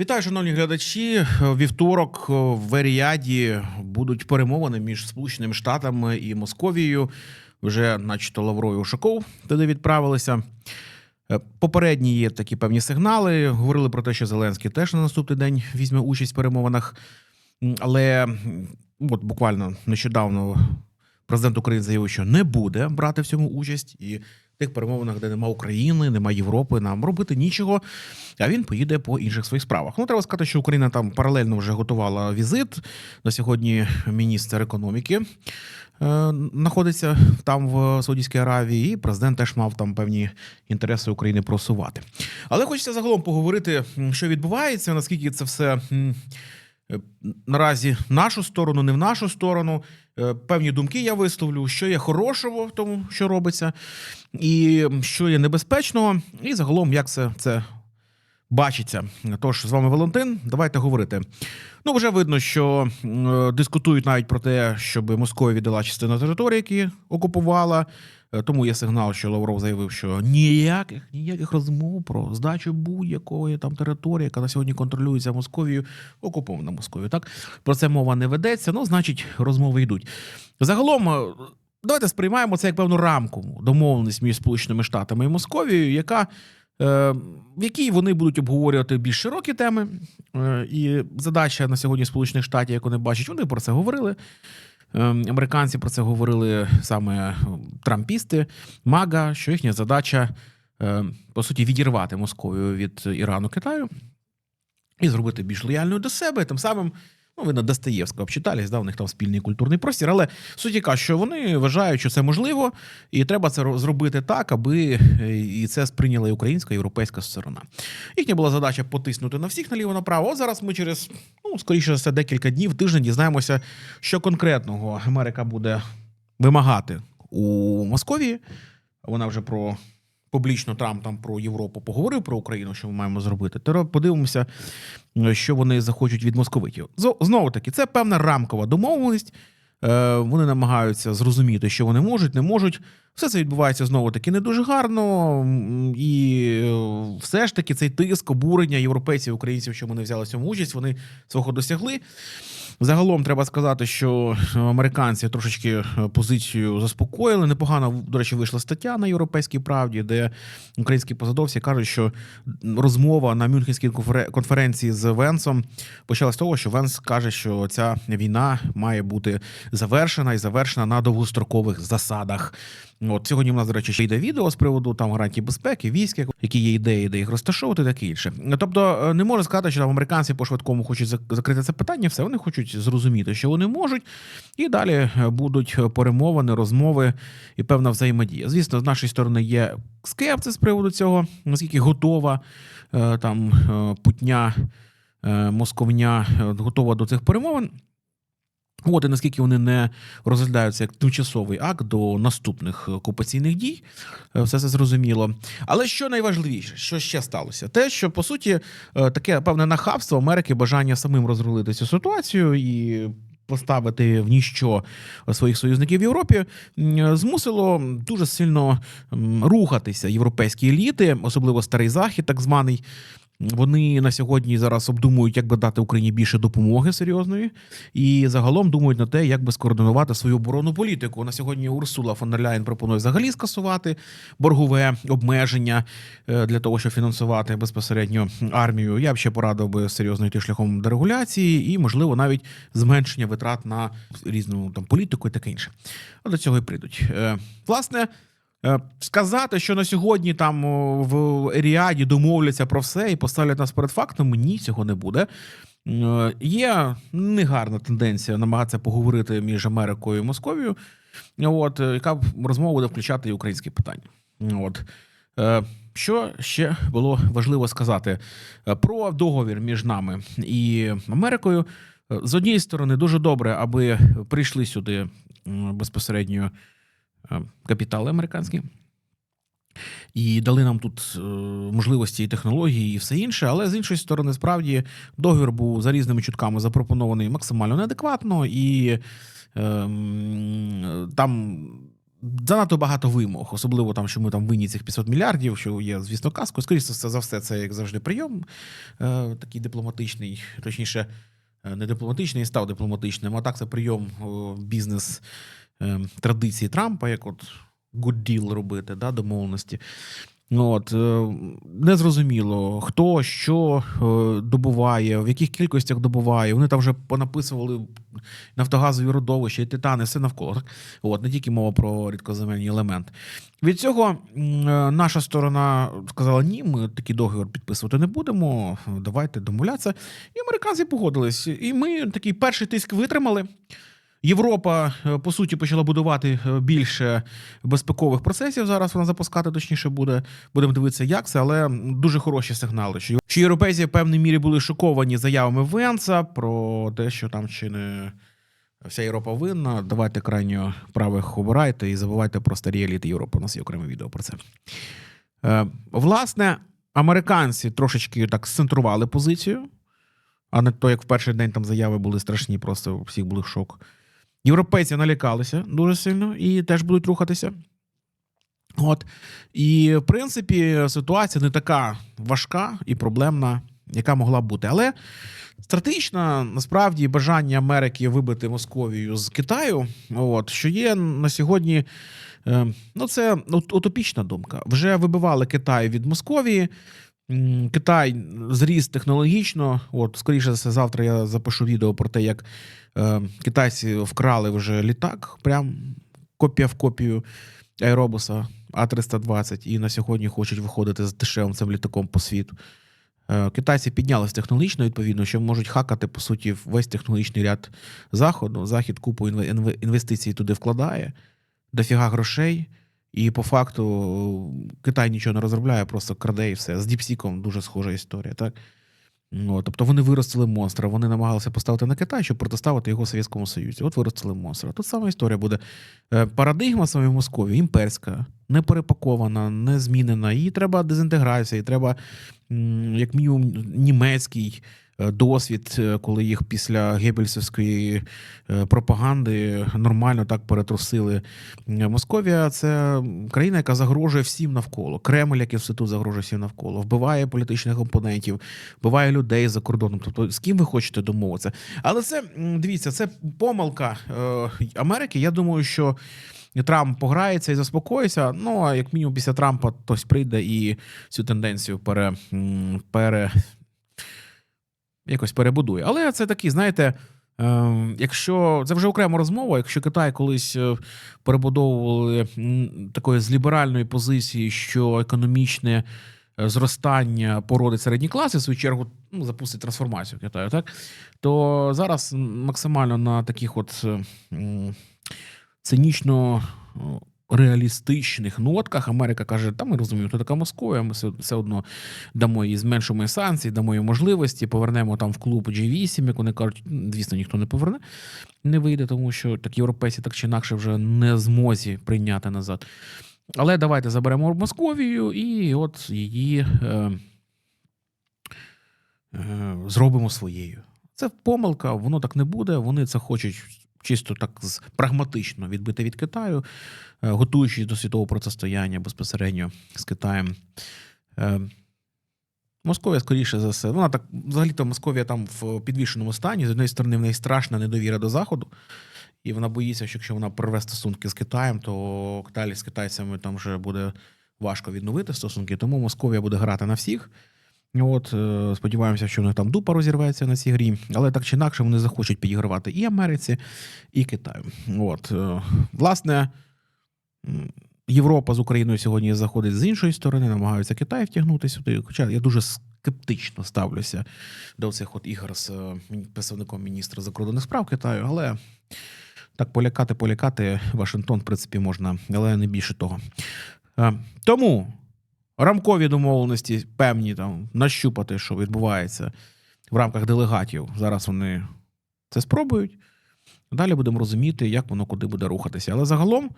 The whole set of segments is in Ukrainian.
Вітаю, шановні глядачі. Вівторок в Еріаді будуть перемовини між Сполученими Штатами і Московією. Вже, начебто, Лавров і Ушаков туди відправилися. Е, Попередні є такі певні сигнали. Говорили про те, що Зеленський теж на наступний день візьме участь в перемовинах. Але от буквально нещодавно президент України заявив, що не буде брати в цьому участь. І тих перемовинах, де нема України, нема Європи, нам робити нічого. А він поїде по інших своїх справах. Ну, треба сказати, що Україна там паралельно вже готувала візит. На сьогодні міністр економіки е, знаходиться там в Саудівській Аравії, і президент теж мав там певні інтереси України просувати. Але хочеться загалом поговорити, що відбувається, наскільки це все. Е, Наразі нашу сторону, не в нашу сторону. Е, Певні думки я висловлю, що є хорошого в тому, що робиться, і що є небезпечного, і загалом, як це, це бачиться. Тож з вами Валентин. Давайте говорити. Ну, вже видно, що е, дискутують навіть про те, щоб Московія віддала частину території, які окупувала. Е, Тому є сигнал, що Лавров заявив, що ніяких ніяких розмов про здачу будь-якої там території, яка на сьогодні контролюється Московією, окупована Московією. Так про це мова не ведеться. Ну, значить, розмови йдуть. Загалом. е, Давайте сприймаємо це як певну рамку домовленість між Сполученими Штатами і Московією, яка в якій вони будуть обговорювати більш широкі теми. Е, І задача на сьогодні Сполучених Штатів, як вони бачать, вони про це говорили. Е, Американці про це говорили саме е, трампісти, Мага, що їхня задача, е, по суті, відірвати Московію від Ірану Китаю і зробити більш лояльною до себе. Тим самим, ну, ви на Достоєвського обчитались, да, у них там спільний культурний простір. Але суть яка, що вони вважають, що це можливо, і треба це ро- зробити так, аби е, і це сприйняла і українська і європейська сторона. Їхня була задача потиснути на всіх наліво направо. От зараз ми через ну скоріше за все декілька днів, тиждень дізнаємося, що конкретного Америка буде вимагати у Московії. Вона вже про публічно Трамп там про Європу поговорив про Україну, що ми маємо зробити. Тепер подивимося, е, що вони захочуть від московитів. Знову таки, це певна рамкова домовленість. Е, Вони намагаються зрозуміти, що вони можуть, не можуть. Все це відбувається знову таки не дуже гарно. І е, все ж таки цей тиск, обурення європейців, українців, що вони взяли цьому участь, вони свого досягли. Загалом треба сказати, що американці трошечки е, позицію заспокоїли. Непогано, до речі, вийшла стаття на європейській правді, де українські посадовці кажуть, що розмова на Мюнхенській конфере- конференції з Венсом почалася з того, що Венс каже, що ця війна має бути завершена і завершена на довгострокових засадах. От сьогодні в нас, до речі, ще йде відео з приводу там гарантій безпеки, військ, які є ідеї, де їх розташовувати, таке інше. Тобто, е, не можна сказати, що там американці по швидкому хочуть закрити це питання. Все вони хочуть зрозуміти, що вони можуть, і далі е, будуть перемовини, розмови і певна взаємодія. Звісно, з нашої сторони є скепсис з приводу цього, наскільки готова е, там е, путня е, московня е, готова до цих перемовин. От і наскільки вони не розглядаються як тимчасовий акт до наступних окупаційних дій, е, все це зрозуміло. Але що найважливіше, що ще сталося? Те, що по суті е, таке певне нахабство Америки, бажання самим розрулити цю ситуацію і. Поставити в ніщо своїх союзників в Європі змусило дуже сильно рухатися європейські еліти, особливо старий захід, так званий. Вони на сьогодні зараз обдумують, як би дати Україні більше допомоги серйозної, і загалом думають на те, як би скоординувати свою оборонну політику. На сьогодні Урсула фон дер Ляєн пропонує взагалі скасувати боргове обмеження е, для того, щоб фінансувати безпосередньо армію. Я б ще порадив би серйозно йти шляхом дерегуляції і, можливо, навіть зменшення витрат на різну там політику і таке інше. От До цього і прийдуть. Е, Власне. Е, Сказати, що на сьогодні там в Еріаді домовляться про все і поставлять нас перед фактом, ні, цього не буде. Е, Є негарна тенденція намагатися поговорити між Америкою і Московією, от, е, яка розмова буде включати і українські питання. От. Що ще було важливо сказати про договір між нами і Америкою? З однієї сторони, дуже добре, аби прийшли сюди безпосередньо капітали американські. І дали нам тут е, можливості і технології, і все інше. Але з іншої сторони, справді договір був за різними чутками запропонований максимально неадекватно, і е, м, там занадто багато вимог, особливо там, що ми там винні цих 500 мільярдів, що є, звісно, казкою. Скоріше за все, це як завжди прийом е, такий дипломатичний, точніше, е, не дипломатичний, став дипломатичним, а так це прийом бізнес е, традиції Трампа, як от good deal робити, да, домовленості. Ну, От, е, незрозуміло, хто що е, добуває, в яких кількостях добуває. Вони там вже понаписували нафтогазові родовища і титани, все навколо. Так? От, не тільки мова про рідкоземельні елементи. Від цього е, наша сторона сказала: ні, ми такий договір підписувати не будемо. Давайте домовлятися. І американці погодились. І ми такий перший тиск витримали. Європа, е, по суті, почала будувати е, більше безпекових процесів. Зараз вона запускати точніше буде. Будемо дивитися, як це, але дуже хороші сигнали. Що європейці в певній мірі були шоковані заявами Венца про те, що там чи не вся Європа винна. Давайте крайньо правих обирайте і забувайте про старі еліти Європи. У нас є окреме відео про це. Е, власне, американці трошечки так сцентрували позицію, а не то, як в перший день там заяви були страшні, просто всіх були шок. Європейці налякалися дуже сильно і теж будуть рухатися. От. І, в принципі, ситуація не така важка і проблемна, яка могла бути. Але стратегічно, насправді, бажання Америки вибити Московію з Китаю, от, що є на сьогодні, е, ну, це утопічна думка. Вже вибивали Китай від Московії. Китай зріс технологічно. От, скоріше все, завтра я запишу відео про те, як е, китайці вкрали вже літак, прям копія в копію аеробуса А320, і на сьогодні хочуть виходити з дешевим цим літаком по світу. Е, Китайці піднялись технологічно, відповідно, що можуть хакати, по суті, весь технологічний ряд заходу. Захід купу інве- інве- інвестицій туди вкладає, дофіга грошей. І по факту Китай нічого не розробляє, просто краде і все. З Діпсіком дуже схожа історія, так? Ну, тобто вони виростили монстра, вони намагалися поставити на Китай, щоб протиставити його Совєтському Союзі. От виростили монстра. Тут сама історія буде. Е, Парадигма саме в Московії імперська, не перепакована, не змінена. Їй треба дезінтеграція, їй треба, як мінімум, німецький е, досвід, е, коли їх після гебельсівської е, пропаганди нормально так перетрусили. Е, Московія це країна, яка загрожує всім навколо. Кремль, який все тут загрожує всім навколо, вбиває політичних опонентів, вбиває людей за кордоном. Тобто, з ким ви хочете домовитися? Але це дивіться, це помилка е, Америки. Я думаю, що. Трамп пограється і заспокоїться. Ну а як мінімум після Трампа хтось прийде і цю тенденцію пере, пере якось перебудує. Але це такий, знаєте, е, якщо це вже окрема розмова, якщо Китай колись е, перебудовували такої з ліберальної позиції, що економічне е, зростання породить середні класи, в свою чергу ну, запустить трансформацію Китаю, так то зараз максимально на таких от цинічно. Реалістичних нотках Америка каже: та ми розуміємо, хто така Московія, ми все, все одно дамо їй зменшимо санкції, дамо їй можливості, повернемо там в клуб G8, як вони кажуть, звісно, ніхто не поверне, не вийде, тому що так європейці так чи інакше вже не змозі прийняти назад. Але давайте заберемо Московію і от її е, е, зробимо своєю. Це помилка, воно так не буде. Вони це хочуть чисто так прагматично відбити від Китаю, е, готуючись до світового протистояння безпосередньо з Китаєм. Е, Московія, скоріше за все, вона так, взагалі-то Московія там в підвішеному стані. З однієї сторони, в неї страшна недовіра до Заходу, і вона боїться, що якщо вона прорве стосунки з Китаєм, то далі з китайцями там вже буде важко відновити стосунки. Тому Московія буде грати на всіх. От, е, сподіваємося, що у там дупа розірветься на цій грі, але так чи інакше вони захочуть підігравати і Америці, і Китаю. От, е, власне, Європа з Україною сьогодні заходить з іншої сторони, намагаються Китай втягнути сюди. Хоча я дуже скептично ставлюся до цих от ігор з е, представником міністра закордонних справ Китаю, але так полякати, полякати Вашингтон, в принципі, можна, але не більше того. Тому рамкові домовленості певні там нащупати, що відбувається в рамках делегатів. Зараз вони це спробують. Далі будемо розуміти, як воно куди буде рухатися. Але загалом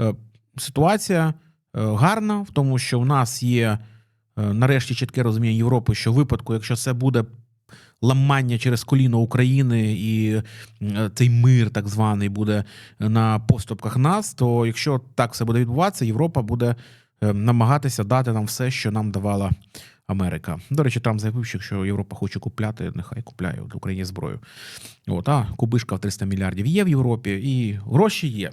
е, ситуація е, гарна в тому, що в нас є е, нарешті чітке розуміння Європи, що в випадку, якщо це буде ламання через коліно України і цей мир, так званий, буде на поступках нас, то якщо так все буде відбуватися, Європа буде намагатися дати нам все, що нам давала Америка. До речі, Трамп заявив, що якщо Європа хоче купляти, нехай купляє от Україні зброю. От, а кубишка в 300 мільярдів є в Європі, і гроші є.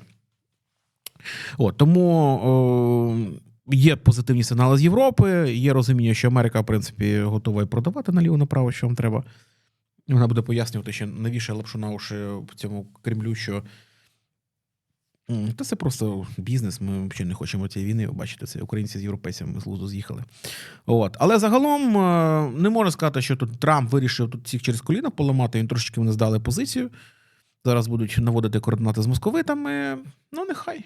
От, тому о, є позитивні сигнали з Європи, є розуміння, що Америка, в принципі, готова і продавати наліво направо, що вам треба. Вона буде пояснювати, що навіщо лапшу на уші в цьому Кремлю, що та це просто бізнес. Ми взагалі не хочемо цієї війни. Ви бачите, це українці з європейцями з лузу з'їхали. От. Але загалом е, не можна сказати, що тут Трамп вирішив тут всіх через коліна поламати. Він трошечки вони здали позицію. Зараз будуть наводити координати з московитами. Ну, нехай.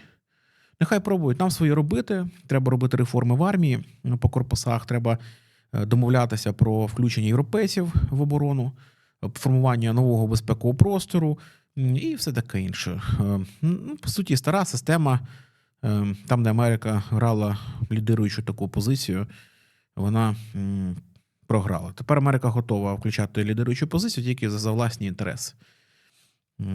Нехай пробують нам своє робити. Треба робити реформи в армії е, по корпусах. Треба е, домовлятися про включення європейців в оборону, формування нового безпекового простору і все таке інше. Е, Ну, по суті, стара система, е, там, де Америка грала лідируючу таку позицію, вона програла. Тепер Америка готова включати лідируючу позицію тільки за, за власні інтереси.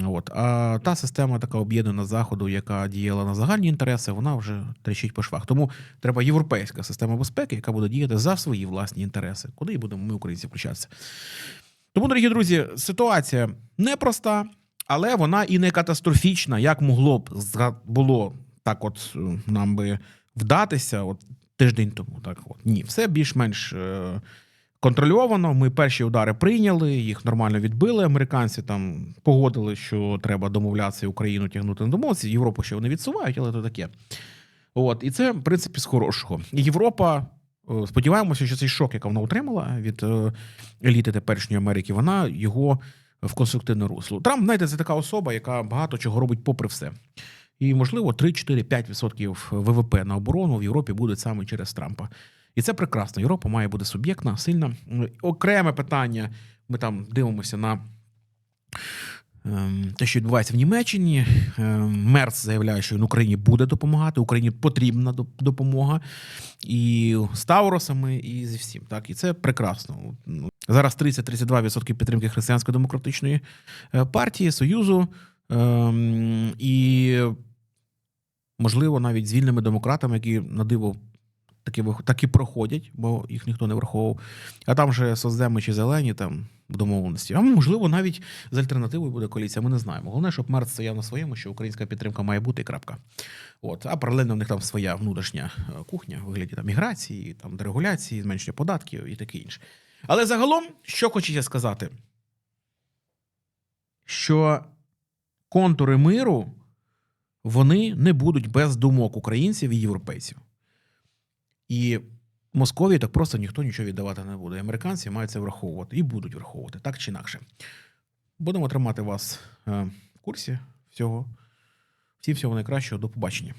От. А та система така об'єднана заходу, яка діяла на загальні інтереси, вона вже трещить по швах. Тому треба європейська система безпеки, яка буде діяти за свої власні інтереси, куди і будемо ми, українці, включатися. Тому, дорогі друзі, ситуація непроста, але вона і не катастрофічна, як могло б було так, от е, нам би вдатися, от тиждень тому. Так, от ні, все більш-менш е, контрольовано. Ми перші удари прийняли, їх нормально відбили. Американці там погодили, що треба домовлятися Україну тягнути на домовці. Європу ще вони відсувають, але то таке. От, і це, в принципі, з хорошого. Європа. е, Сподіваємося, що цей шок, який вона отримала від еліти теперішньої Америки, вона його в конструктивне русло. Трамп, знаєте, це така особа, яка багато чого робить попри все. І, можливо, 3, 4, 5% ВВП на оборону в Європі буде саме через Трампа. І це прекрасно. Європа має бути суб'єктна, сильна. Окреме питання. Ми там дивимося на те, що відбувається в Німеччині. Ем, Мерц заявляє, що він Україні буде допомагати, Україні потрібна допомога і з Тауросами, і зі всім. Так, і це прекрасно. Ну, Зараз 30-32% підтримки християнсько-демократичної е, партії, Союзу. Ем, і, можливо, навіть з вільними демократами, які на диво таки, вих- таки проходять, бо їх ніхто не враховував. А там же соцдеми чи зелені там домовленості. А можливо, навіть з альтернативою буде коаліція. Ми не знаємо. Головне, щоб Мерц стояв на своєму, що українська підтримка має бути і крапка. От, а паралельно в них там своя внутрішня е, кухня в вигляді там міграції, там дерегуляції, зменшення податків і таке інше. Але загалом, що хочеться сказати, що контури миру вони не будуть без думок українців і європейців. І Московії так просто ніхто нічого віддавати не буде. Американці мають це враховувати і будуть враховувати так чи інакше. Будемо тримати вас е, в курсі всього. Всім всього найкращого. До побачення.